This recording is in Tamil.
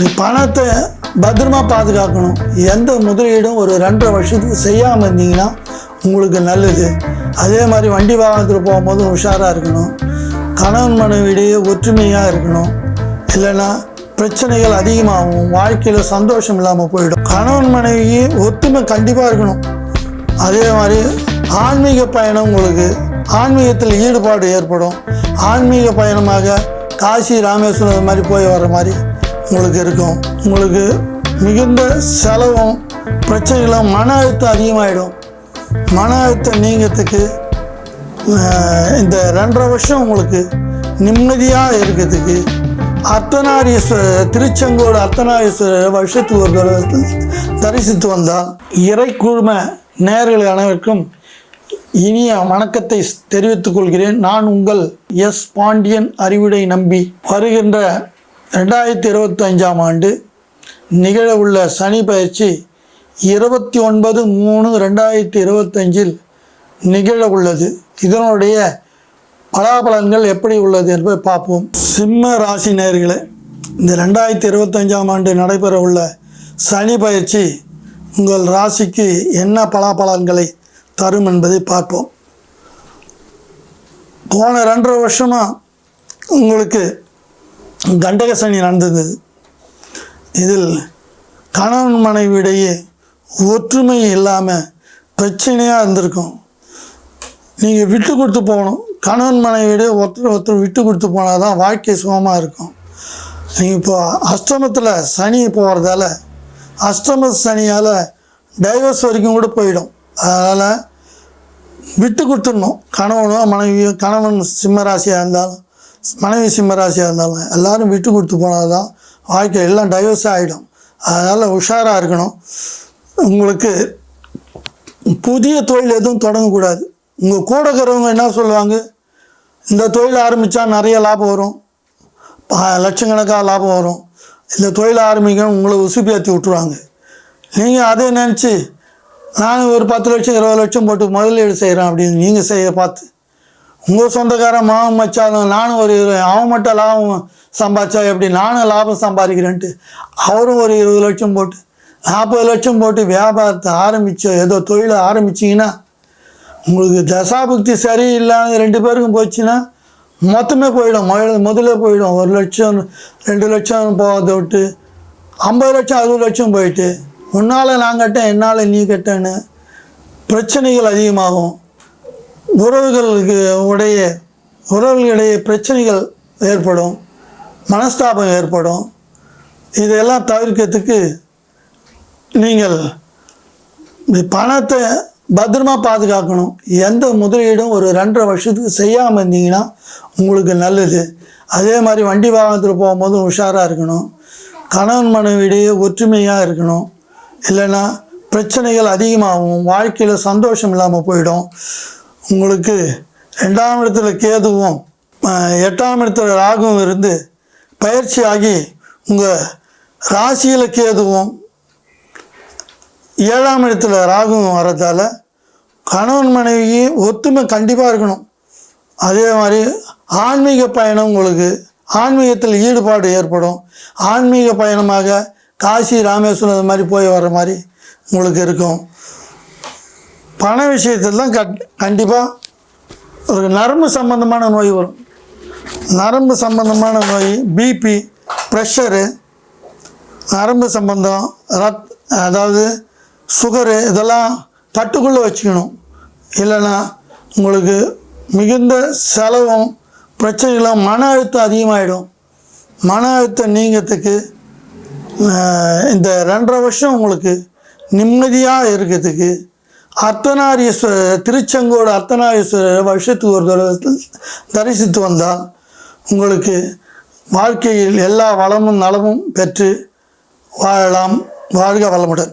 இந்த பணத்தை பத்திரமா பாதுகாக்கணும். எந்த முதலீடும் ஒரு ரெண்டரை வருஷத்துக்கு செய்யாமல் இருந்தீங்கன்னா உங்களுக்கு நல்லது. அதே மாதிரி வண்டி வாகனத்தில் போகும்போது உஷாராக இருக்கணும். கணவன் மனைவிடையே ஒற்றுமையாக இருக்கணும். இல்லைன்னா பிரச்சனைகள் அதிகமாகும் வாழ்க்கையில் சந்தோஷம் இல்லாமல் போயிடும். கணவன் மனைவி ஒற்றுமை கண்டிப்பாக இருக்கணும். அதே மாதிரி ஆன்மீக பயணம் உங்களுக்கு ஆன்மீகத்தில் ஈடுபாடு ஏற்படும். ஆன்மீக பயணமாக காசி ராமேஸ்வரம் மாதிரி போய் வர மாதிரி உங்களுக்கு இருக்கும். உங்களுக்கு மிகுந்த செலவும் பிரச்சனைகளும் மன அழுத்தம் அதிகமாகிடும் மன அழுத்தம் நீங்கிறதுக்கு இந்த ரெண்டரை வருஷம் உங்களுக்கு நிம்மதியாக இருக்கிறதுக்கு அர்த்தநாரீஸ்வரர் திருச்செங்கோடு அர்த்தநாரீஸ்வரர் வருஷத்துக்கு ஒரு தடவை தரிசித்து வந்தால் இறை குழும நேர்கள் அனைவருக்கும் இனிய வணக்கத்தை தெரிவித்துக் கொள்கிறேன். நான் உங்கள் எஸ் பாண்டியன் அறிவுடை நம்பி வருகின்ற ரெண்டாயிரத்தி இருபத்தஞ்சாம் ஆண்டு நிகழவுள்ள சனி பயிற்சி இருபத்தி ஒன்பது மூணு ரெண்டாயிரத்தி இருபத்தஞ்சில் நிகழ உள்ளது இதனுடைய பலாபலன்கள் எப்படி உள்ளது என்பதை பார்ப்போம். சிம்ம ராசி நேர்களை இந்த ரெண்டாயிரத்தி இருபத்தஞ்சாம் ஆண்டு நடைபெற உள்ள சனி பயிற்சி உங்கள் ராசிக்கு என்ன பலாபலன்களை தரும் என்பதை பார்ப்போம். போன ரெண்டரை வருஷமாக உங்களுக்கு கண்டக சனி நடந்தது. இதில் கணவன் மனைவியிடையே ஒற்றுமை இல்லாமல் பிரச்சனையாக இருந்திருக்கும். நீங்கள் விட்டு கொடுத்து போகணும். கணவன் மனைவியிடையே ஒருத்தர் ஒருத்தர் விட்டு கொடுத்து போனால் தான் வாழ்க்கை சுகமாக இருக்கும். நீங்கள் இப்போ அஷ்டமத்தில் சனி போகிறதால அஷ்டம சனியால் டைவர்ஸ் வரைக்கும் கூட போயிடும். அதனால் விட்டு கொடுத்துடணும். கணவனோ மனைவியோ கணவன் சிம்மராசியாக இருந்தாலும் மனைவி சிம்மராசியாக இருந்தாலும் எல்லாரும் விட்டு கொடுத்து போனால் தான் வாழ்க்கை எல்லாம் டைவர்ஸ் ஆகிடும் அதனால் உஷாராக இருக்கணும். உங்களுக்கு புதிய தொழில் எதுவும் தொடங்கக்கூடாது. உங்கள் கூட இருக்கிறவங்க என்ன சொல்லுவாங்க? இந்த தொழில் ஆரம்பித்தா நிறைய லாபம் வரும். லட்சக்கணக்காக லாபம் வரும். இந்த தொழில் ஆரம்பிக்க உங்களை உசுப்பியாற்றி விட்ருவாங்க நீங்கள் அதை நினச்சி நான் ஒரு பத்து லட்சம் இருபது லட்சம் போட்டு முதலீடு செய்கிறேன் அப்படின்னு நீங்கள் செய்ய பார்த்து உங்கள் சொந்தக்காரன் மாவன் மச்சாலும் நானும் ஒரு அவன் மட்டும் லாபம் சம்பாதிச்சா எப்படி? நானும் லாபம் சம்பாதிக்கிறேன்ட்டு. அவரும் ஒரு இருபது லட்சம் போட்டு நாற்பது லட்சம் போட்டு வியாபாரத்தை ஆரம்பித்தோ ஏதோ தொழிலை ஆரம்பிச்சிங்கன்னா உங்களுக்கு தசாபுக்தி சரியில்லாத ரெண்டு பேருக்கும் போச்சுன்னா மொத்தமே போயிடும். முதல்ல முதல்ல போயிடும். ஒரு லட்சம் ரெண்டு லட்சம் போகிறத விட்டு ஐம்பது லட்சம் அறுபது லட்சம் போயிட்டு உன்னால் நான் கட்டேன் என்னால் நீ கட்டேன்னு பிரச்சனைகள் அதிகமாகும். உறவுகளுக்கு உடைய உறவுகளிடையே பிரச்சனைகள் ஏற்படும் மனஸ்தாபம் ஏற்படும். இதையெல்லாம் தவிர்க்கிறதுக்கு நீங்கள் பணத்தை பத்திரமா பாதுகாக்கணும். எந்த முதலீடும் ஒரு ரெண்டரை வருஷத்துக்கு செய்யாமல் இருந்தீங்கன்னா உங்களுக்கு நல்லது. அதே மாதிரி வண்டி வாகனத்தில் போகும்போது உஷாராக இருக்கணும். கணவன் மனைவிடையே ஒற்றுமையாக இருக்கணும். இல்லைன்னா பிரச்சனைகள் அதிகமாகும். வாழ்க்கையில் சந்தோஷம் இல்லாமல் போயிடும். உங்களுக்கு ரெண்டாம் இடத்துல கேதுவும் எட்டாம் இடத்துல ராகுவும் இருந்து பயிற்சி ஆகி உங்கள் ராசியில் கேதுவும் ஏழாம் இடத்துல ராகுவும் வரதால கணவன் மனைவி ஒத்துமை கண்டிப்பாக இருக்கணும். அதே மாதிரி ஆன்மீக பயணம் உங்களுக்கு ஆன்மீகத்தில் ஈடுபாடு ஏற்படும். ஆன்மீக பயணமாக காசி ராமேஸ்வரம் இது மாதிரி போய் வர மாதிரி உங்களுக்கு இருக்கும். பண விஷயத்தில் தான் கட் கண்டிப்பாக ஒரு நரம்பு சம்பந்தமான நோய் வரும். நரம்பு சம்பந்தமான நோய் பிபி ப்ரெஷரு நரம்பு சம்பந்தம் ரத் அதாவது சுகரு இதெல்லாம் கட்டுக்குள்ளே வச்சுக்கணும். இல்லைன்னா உங்களுக்கு மிகுந்த செலவும் பிரச்சனைகளும் மன அழுத்தம் அதிகமாகிடும் மன அழுத்தம் நீங்கிறதுக்கு இந்த ரெண்டரை வருஷம் உங்களுக்கு நிம்மதியாக இருக்கிறதுக்கு அர்த்தநாரீஸ்வரர் திருச்செங்கோடு அர்த்தநாரீஸ்வரர் வருஷத்துக்கு ஒரு தடவை தரிசித்து வந்தால் உங்களுக்கு வாழ்க்கையில் எல்லா வளமும் நலமும் பெற்று வாழலாம். வாழ்க வளமுடன்.